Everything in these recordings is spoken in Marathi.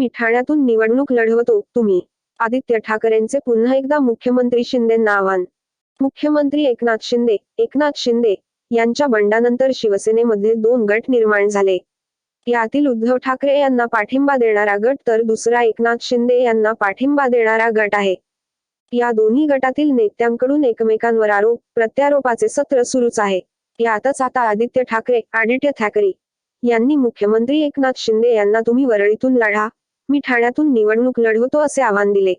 मी ठाण्यातून निवडणूक लढवतो तुम्ही. आदित्य ठाकरेंचे पुन्हा एकदा मुख्यमंत्री शिंदेंना आव्हान. मुख्यमंत्री एकनाथ शिंदे एकनाथ शिंदे यांच्या बंडानंतर शिवसेनेमध्ये दोन गट निर्माण झाले. यातील उद्धव ठाकरे यांना पाठिंबा देणारा गट तर दुसरा एकनाथ शिंदे यांना पाठिंबा देणारा गट आहे. या दोन्ही गटातील नेत्यांकडून एकमेकांवर आरोप प्रत्यारोपाचे सत्र सुरूच आहे. यातच आता आदित्य ठाकरे आदित्य ठाकरे यांनी मुख्यमंत्री एकनाथ शिंदे यांना तुम्ही वरळीतून लढा. मी ठाण्यातून निवडणूक लढवतो असे आव्हान दिले.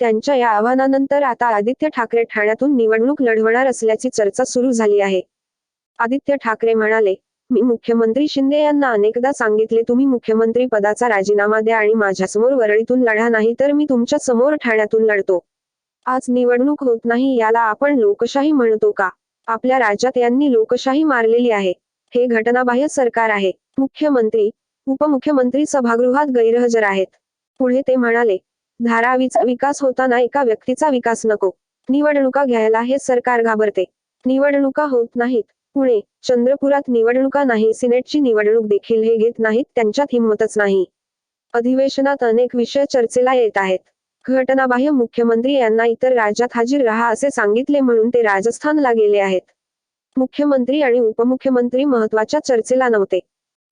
त्यांच्या या आव्हानानंतर आता आदित्य ठाकरे ठाण्यातून निवडणूक लढवणार असल्याची चर्चा सुरू झाली आहे. आदित्य ठाकरे म्हणाले मी मुख्यमंत्री शिंदे यांना अनेकदा सांगितले तुम्ही मुख्यमंत्री पदाचा राजीनामा द्या आणि माझ्यासमोर वरळीतून लढा नाही तर मी तुमच्यासमोर ठाण्यातून लढतो. आज निवडणूक होत नाही याला आपण लोकशाही म्हणतो का? आपल्या राज्यात यांनी लोकशाही मारलेली आहे. हे घटनाबाह्य सरकार आहे. मुख्यमंत्री उपमुख्यमंत्री सभागृहात गैरहजर आहेत. पुढे ते म्हणाले धारावीचा विकास होताना एका व्यक्तीचा विकास नको. निवडणुका घ्यायला हे सरकार घाबरते. निवडणुका होत नाहीत. पुणे चंद्रपुरात निवडणुका नाही सिनेटची निवडणूक देखील हे घेत नाहीत त्यांच्यात हिंमतच नाही. अधिवेशनात अनेक विषय चर्चेला येत आहेत. घटनाबाह्य मुख्यमंत्री यांना इतर राज्यात हाजीर राहा असे सांगितले म्हणून ते राजस्थानला गेले आहेत. मुख्यमंत्री आणि उपमुख्यमंत्री महत्त्वाच्या चर्चेला नव्हते.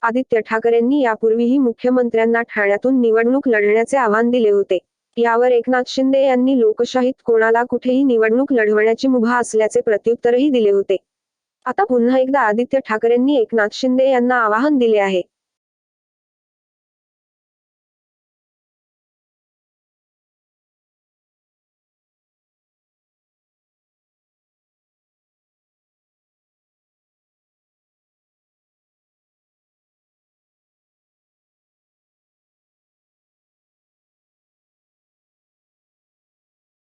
आदित्य ठाकरेंनी यापूर्वीही मुख्यमंत्र्यांना ठाण्यातून निवडणूक लढण्याचे आव्हान दिले होते. यावर एकनाथ शिंदे यांनी लोकशाहीत कोणाला कुठेही निवडणूक लढवण्याची मुभा असल्याचे प्रत्युत्तरही दिले होते. आता पुन्हा एकदा आदित्य ठाकरेंनी एकनाथ शिंदे यांना आवाहन दिले आहे.